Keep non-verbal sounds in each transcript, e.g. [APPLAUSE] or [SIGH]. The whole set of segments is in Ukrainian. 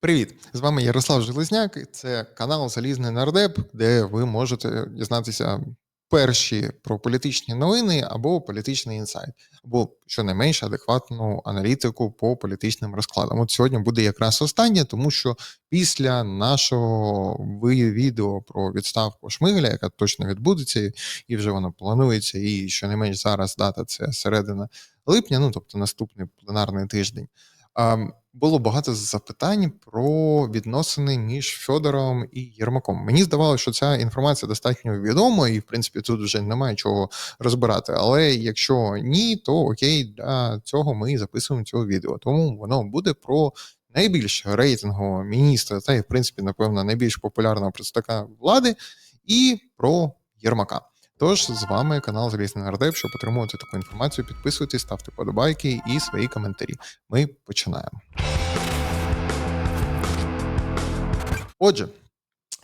Привіт! З вами Ярослав Железняк. Це канал Залізний Нардеп, де ви можете дізнатися перші про політичні новини або політичний інсайт, або щонайменш адекватну аналітику по політичним розкладам. От сьогодні буде якраз останнє, тому що після нашого відео про відставку Шмигаля, яка точно відбудеться, і вже воно планується, і щонайменш зараз дата це середина липня, ну тобто наступний пленарний тиждень. А, було багато запитань про відносини між Фьодоровим і Єрмаком. Мені здавалося, що ця інформація достатньо відома, і в принципі тут вже немає чого розбирати. Але якщо ні, то окей, для цього ми записуємо цього відео. Тому воно буде про найбільш рейтингового міністра, та й в принципі, напевно, найбільш популярного представника влади, і про Єрмака. Тож з вами канал Залізний Нардеп. Щоб отримувати таку інформацію, підписуйтесь, ставте подобайки і свої коментарі. Ми починаємо. Отже,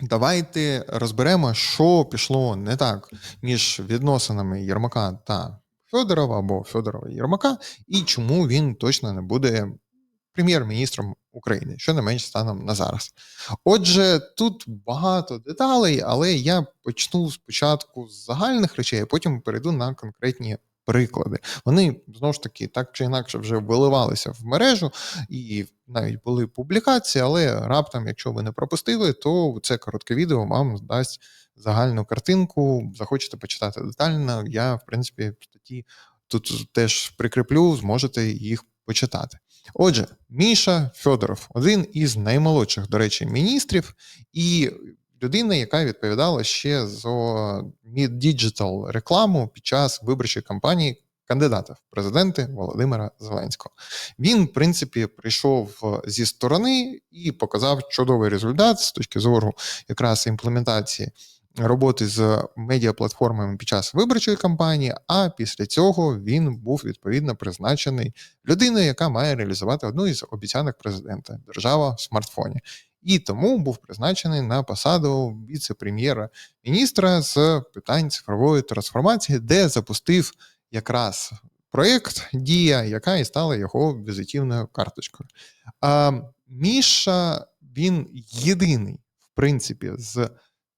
давайте розберемо, що пішло не так між відносинами Єрмака та Федорова або Федорова Єрмака, і чому він точно не буде прем'єр-міністром України, що не менш станом на зараз. Отже, тут багато деталей, але я почну спочатку з загальних речей, а потім перейду на конкретні приклади. Вони знову ж таки так чи інакше вже виливалися в мережу, і навіть були публікації, але раптом, якщо ви не пропустили, то це коротке відео вам дасть загальну картинку. Захочете почитати детально. Я, в принципі, статті тут теж прикріплю, зможете їх почитати. Отже, Міша Федоров, один із наймолодших, до речі, міністрів, і людина, яка відповідала ще за мід-діджитал рекламу під час виборчої кампанії кандидата в президенти Володимира Зеленського. Він, в принципі, прийшов зі сторони і показав чудовий результат з точки зору якраз імплементації. Роботи з медіаплатформами під час виборчої кампанії, а після цього він був відповідно призначений людиною, яка має реалізувати одну із обіцянок президента держава в смартфоні і тому був призначений на посаду віце-прем'єра міністра з питань цифрової трансформації, де запустив якраз проєкт Дія, яка і стала його візитівною карточкою. А Міша він єдиний, в принципі, з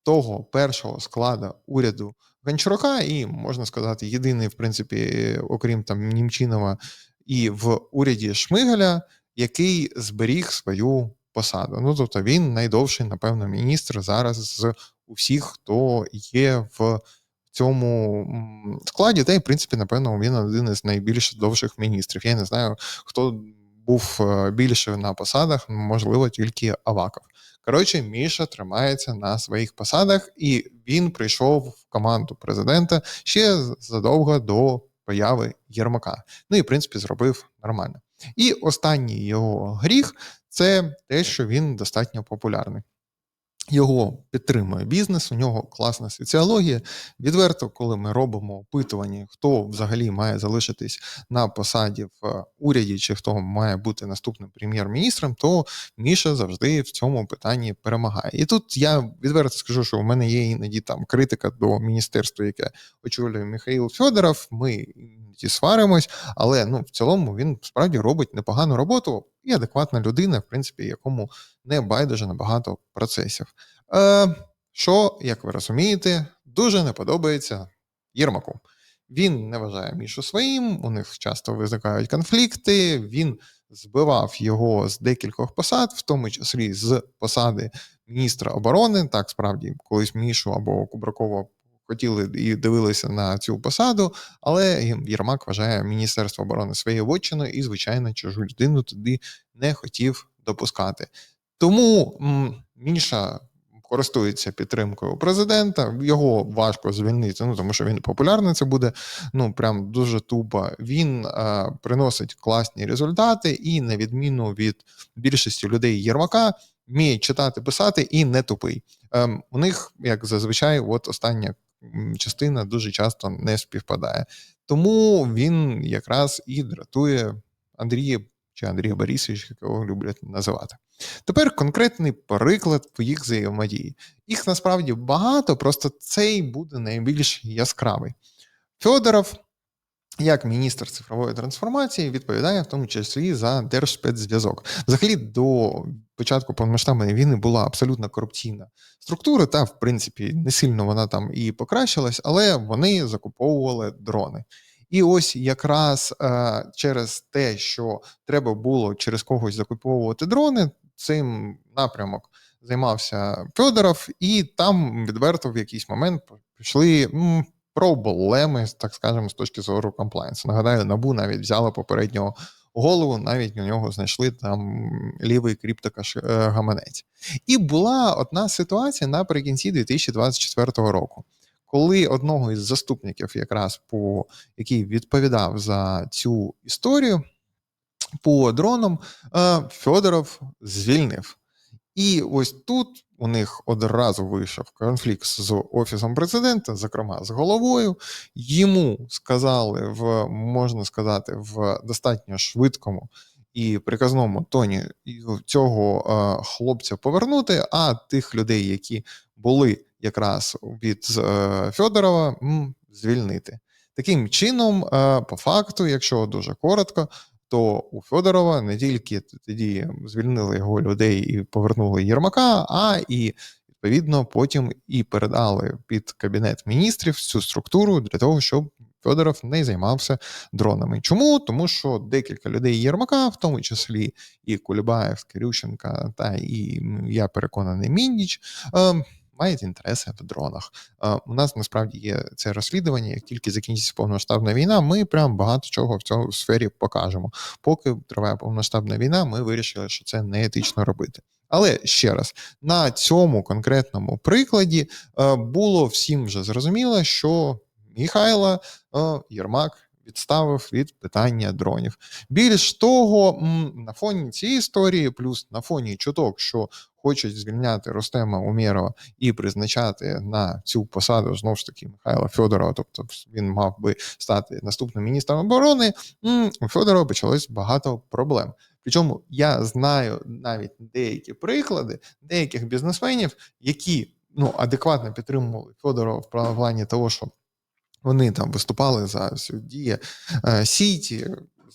того першого складу уряду Гончарука, і можна сказати, єдиний, в принципі, окрім там Німчинова, і в уряді Шмигаля, який зберіг свою посаду. Ну тобто він найдовший, напевно, міністр зараз з усіх, хто є в цьому складі, та й в принципі, напевно, він один із найбільш довших міністрів. Я не знаю, хто був е, більше на посадах, можливо, тільки Аваков. Коротше, Міша тримається на своїх посадах, і він прийшов в команду президента ще задовго до появи Єрмака. Ну і в принципі зробив нормально. І останній його гріх це те, що він достатньо популярний. Його підтримує бізнес, у нього класна соціологія. Відверто, коли ми робимо опитування, хто взагалі має залишитись на посаді в уряді, чи хто має бути наступним прем'єр-міністром, то Міша завжди в цьому питанні перемагає. І тут я відверто скажу, що у мене є іноді там критика до міністерства, яке очолює Михайло Федоров. Ми іноді сваримось, але ну в цілому він справді робить непогану роботу і адекватна людина, в принципі, якому не байдуже на багато процесів. Е, Що, як ви розумієте, дуже не подобається Єрмаку. Він не вважає Мішу своїм, у них часто виникають конфлікти. Він збивав його з декількох посад, в тому числі з посади міністра оборони. Так, справді, колись Мішу або Кубракова хотіли і дивилися на цю посаду, але Єрмак вважає Міністерство оборони своєю вотчиною і, звичайно, чужу людину туди не хотів допускати. Тому Міша користується підтримкою президента, його важко звільнити, ну тому що він популярний. Це буде ну прям дуже тупо. Він е, приносить класні результати, і на відміну від більшості людей Єрмака. Вміє читати, писати і не тупий. Ем, У них, як зазвичай, от остання частина дуже часто не співпадає. Тому він якраз і дратує Андрія чи Андрія Борисовича, якого люблять називати. Тепер конкретний приклад їх взаємодії. Їх насправді багато, просто цей буде найбільш яскравий. Федоров як міністр цифрової трансформації відповідає в тому числі за держспецзв'язок. Взагалі до початку повномасштабної війни була абсолютно корупційна структура, та в принципі не сильно вона там і покращилась, але вони закуповували дрони. І ось якраз е, через те, що треба було через когось закуповувати дрони, цим напрямок займався Федоров, і там відверто в якийсь момент пішли м, проблеми, так скажемо, з точки зору комплайнсу. Нагадаю, набу навіть взяла попереднього голову, навіть у нього знайшли там лівий криптокаш е. І була одна ситуація наприкінці 2024 року. Коли одного із заступників, якраз по який відповідав за цю історію по дронам, е, Федоров звільнив. І ось тут у них одразу вийшов конфлікт з офісом президента, зокрема з головою. Йому сказали в можна сказати в достатньо швидкому і приказному тоні цього е, хлопця повернути. А тих людей, які були якраз від е, Федорова, звільнити. Таким чином, е, по факту, якщо дуже коротко, то у Федорова не тільки тоді звільнили його людей і повернули Єрмака, а і відповідно потім і передали під кабінет міністрів цю структуру для того, щоб Федоров не займався дронами. Чому? Тому що декілька людей Єрмака, в тому числі і Кулібаєв, Кирющенка, та і я переконаний Мінніч, ем, мають інтереси в дронах. У нас насправді є це розслідування. Як тільки закінчиться повномасштабна війна, ми прям багато чого в цьому сфері покажемо. Поки триває повномасштабна війна, ми вирішили, що це не етично робити. Але ще раз на цьому конкретному прикладі було всім вже зрозуміло, що Михайло Єрмак відставив від питання дронів. Більш того, на фоні цієї історії, плюс на фоні чуток, що хочуть звільняти Ростема Умєрова і призначати на цю посаду знову ж таки Михайла Федорова, тобто він мав би стати наступним міністром оборони. У Федорова почалось багато проблем. Причому я знаю навіть деякі приклади деяких бізнесменів, які ну адекватно підтримували Федорова в плані того, що вони там виступали за діє е, Сіті,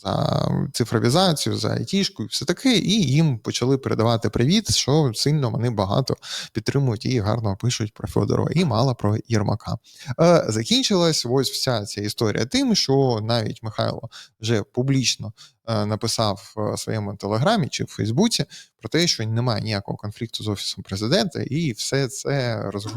за цифровізацію, за айтішку і все таке, і їм почали передавати привіт, що сильно вони багато підтримують і гарно пишуть про Федорова, і мало про Єрмака. Е, Закінчилась ось вся ця історія тим, що навіть Михайло вже публічно е, написав в своєму телеграмі чи в Фейсбуці про те, що немає ніякого конфлікту з офісом президента, і все це роз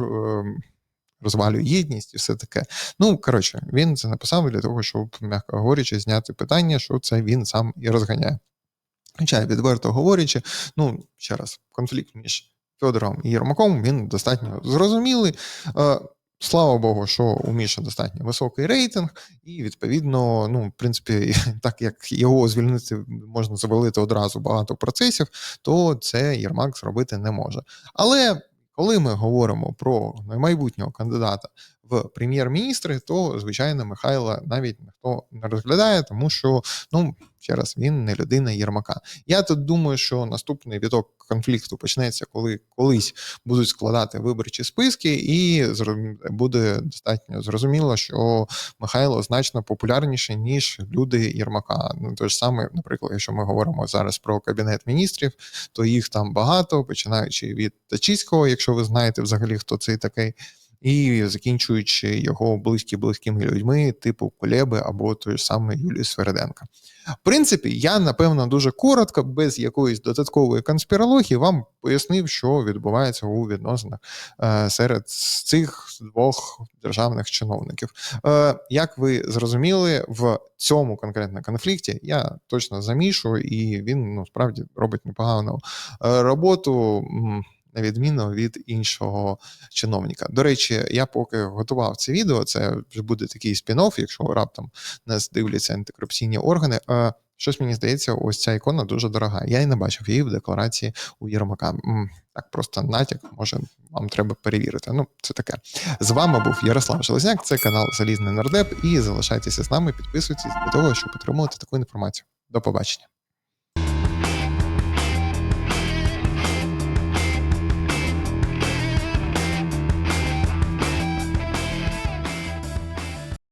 розвалює єдність і все таке. Ну коротше, він це написав для того, щоб, м'яко говорячи, зняти питання, що це він сам і розганяє. Хоча, відверто говорячи, ну ще раз, конфлікт між Федором і Єрмаком він достатньо зрозумілий. Е, слава Богу, що у Міша достатньо високий рейтинг, і відповідно, ну, в принципі, [LAUGHS] так як його звільнити можна завалити одразу багато процесів, то це Єрмак зробити не може. Але коли ми говоримо про майбутнього кандидата в прем'єр-міністри, то звичайно Михайла навіть ніхто не розглядає, тому що ну ще раз він не людина Єрмака. Я тут думаю, що наступний віток конфлікту почнеться, коли колись будуть складати виборчі списки, і буде достатньо зрозуміло, що Михайло значно популярніше ніж люди Єрмака. Ну те ж саме, наприклад, якщо ми говоримо зараз про кабінет міністрів, то їх там багато, починаючи від Тачицького, якщо ви знаєте взагалі хто цей такий і закінчуючи його близькі близькими людьми, типу Колеби або той ж самий Юлії Свереденка. В принципі, я напевно дуже коротко, без якоїсь додаткової конспірології, вам пояснив, що відбувається у відносинах е, серед цих двох державних чиновників. Е, як ви зрозуміли, в цьому конкретному конфлікті я точно замішу, і він ну справді робить непогану е, роботу на відміну від іншого чиновника. До речі, я поки готував це відео, це вже буде такий спін-офф, якщо раптом нас дивляться антикорупційні органи. Щось мені здається, ось ця ікона дуже дорога. Я і не бачив її в декларації у Єрмака. Так, просто натяк, може, вам треба перевірити. Ну, це таке. З вами був Ярослав Железняк, це канал Залізний Нардеп. І залишайтеся з нами, підписуйтесь для того, щоб отримувати таку інформацію. До побачення.